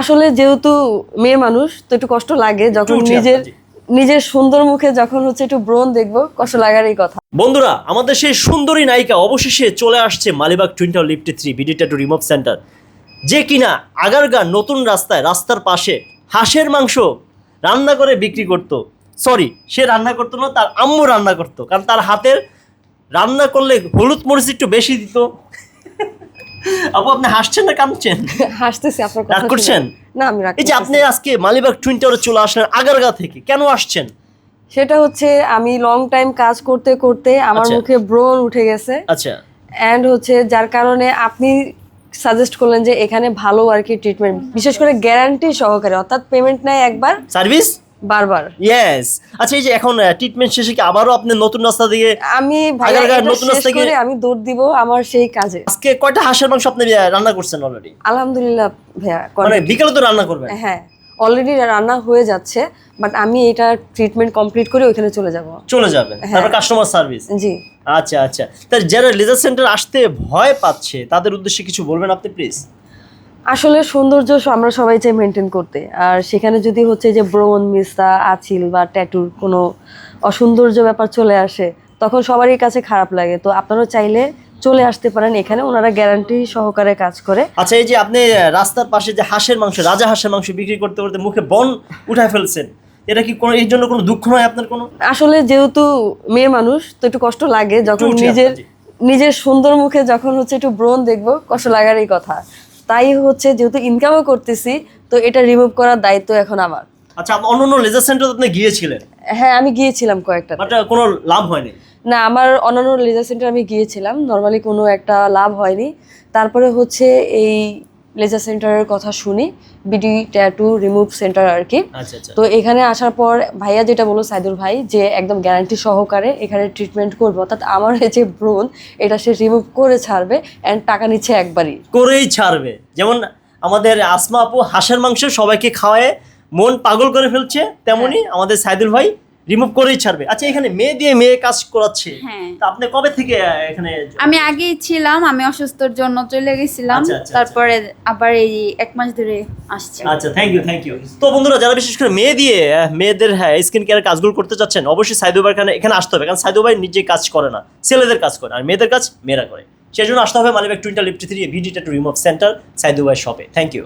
আসলে যেহেতু মেয়ে মানুষ তো একটু কষ্ট লাগে যখন নিজের নিজের সুন্দর মুখে যখন হচ্ছে একটু ব্রণ দেখব কষ্ট লাগারই কথা। বন্ধুরা আমাদের সেই সুন্দরী নায়িকা অবশেষে চলে আসছে মালিবাগ টুইন্টার লিফটি three BD tattoo remove centre যে কিনা আগারগাঁ নতুন রাস্তায় রাস্তার পাশে হাঁসের মাংস রান্না করে বিক্রি করতো। সরি সে রান্না করতো না তার আম্মু রান্না করতো। কারণ তার হাতের রান্না করলে হলুদ মরিচ একটু বেশি দিত। আপু আপনি হাসছেন না কাঁদছেন? হাসতেছি আপনার কথা রাগ করছেন? না আমি রাগ এই যে আপনি আজকে মালিবাগ টুইন্টারে চলে আসলেন আগারগাঁ থেকে কেন আসছেন? সেটা হচ্ছে আমি লং টাইম কাজ করতে করতে আমার আচ্ছা। মুখে ব্রণ উঠে গেছে। আচ্ছা। অ্যান্ড হচ্ছে যার কারণে আপনি সাজেস্ট করলেন যে এখানে ভালো আর কি ট্রিটমেন্ট বিশেষ করে গ্যারান্টি সহকারে অর্থাৎ পেমেন্ট নেয় একবার। সার্ভিস বারবার। ইয়েস আচ্ছা এই যে এখন ট্রিটমেন্ট শেষে কি আবারও আপনি নতুন রাস্তা দিয়ে আমি নতুন রাস্তা করে আমি দৌড় দিব আমার সেই কাজে। আজকে কয়টা হাঁসের মাংস আপনি রান্না করছেন অলরেডি আলহামদুলিল্লাহ ভাইয়া মানে বিকালে তো রান্না করবেন? হ্যাঁ অলরেডি রান্না হয়ে যাচ্ছে বাট আমি এটা ট্রিটমেন্ট কমপ্লিট করে ওইখানে চলে যাব। চলে যাবেন। তারপর কাস্টমার সার্ভিস জি। আচ্ছা আচ্ছা। তার যারা লেজার সেন্টার আসতে ভয় পাচ্ছে তাদের উদ্দেশ্যে কিছু বলবেন আপনি প্লিজ আসলে সৌন্দর্য আমরা সবাই চাই মেনটেন করতে। আর সেখানে যদি হচ্ছে যে ব্রণ মিস্তা আছিল বা ট্যাটুর কোনো অসৌন্দর্য ব্যাপার চলে আসে তখন সবারই কাছে খারাপ লাগে। তো আপনারাও চাইলে চলে আসতে পারেন এখানে ওনারা গ্যারান্টি সহকারে কাজ করে। আচ্ছা এই যে আপনি রাস্তার পাশে যে হাঁসের মাংস রাজা হাঁসের মাংস বিক্রি করতে করতে মুখে বন উঠায় ফেলছেন এটা কি কোনো এর জন্য কোনো দুঃখ নয় আপনার কোনো? আসলে যেহেতু মেয়ে মানুষ তো একটু কষ্ট লাগে যখন নিজের নিজের সুন্দর মুখে যখন হচ্ছে একটু ব্রণ দেখব কষ্ট লাগারই কথা। তাই হচ্ছে যেহেতু ইনকামও করতেছি তো এটা রিমুভ করার দায়িত্ব এখন আমার। আচ্ছা অন্যান্য অন্য অন্য লেজার সেন্টার আপনি গিয়েছিলেন? হ্যাঁ আমি গিয়েছিলাম কয়েকটা বাট কোনো লাভ হয়নি? না আমার অন্যান্য লেজার সেন্টার আমি গিয়েছিলাম। নর্মালি কোনো একটা লাভ হয়নি। তারপরে হচ্ছে এই লেজার সেন্টারের কথা শুনি বিডি ট্যাটু রিমুভ সেন্টার আর কি। আচ্ছা আচ্ছা। তো এখানে আসার পর ভাইয়া যেটা বলল সাইদুল ভাই যে একদম গ্যারান্টি সহকারে এখানে ট্রিটমেন্ট করবে অর্থাৎ আমার এই যে ব্রণ এটা সে রিমুভ করে ছাড়বে অ্যান্ড টাকা নিচ্ছে একবারই। করেই ছাড়বে। যেমন আমাদের আসমা আপু হাঁসের মাংস সবাইকে খাওয়ায় মন পাগল করে ফেলছে তেমনি আমাদের সাইদুল ভাই রিমুভ করেই ছাড়বে। আচ্ছা এখানে মেয়ে দিয়ে মেয়ে কাজ করাচ্ছে। হ্যাঁ। তা আপনি কবে থেকে এখানে আমি আগেই ছিলাম আমি অসুস্থর জন্য চলে গেছিলাম। আচ্ছা, আচ্ছা, তারপরে আবার এই এক মাস ধরে আসছি। আচ্ছা থ্যাংক ইউ থ্যাংক ইউ তো বন্ধুরা যারা বিশেষ করে মেয়ে দিয়ে মেয়েদের হ্যাঁ স্কিন কেয়ার কাজগুলো করতে চাচ্ছেন অবশ্যই সাইদু ভাই এখানে এখানে আসতে হবে। কারণ সাইদু ভাই নিজে কাজ করে না। ছেলেদের কাজ করে আর মেয়েদের কাজ মেয়েরা করে। সেই জন্য আসতে হবে মালিবাগ টুইন্টার লিফটি থ্রি ভিডিটা টু রিমুভ সেন্টার সাইদু ভাই শপে থ্যাংক ইউ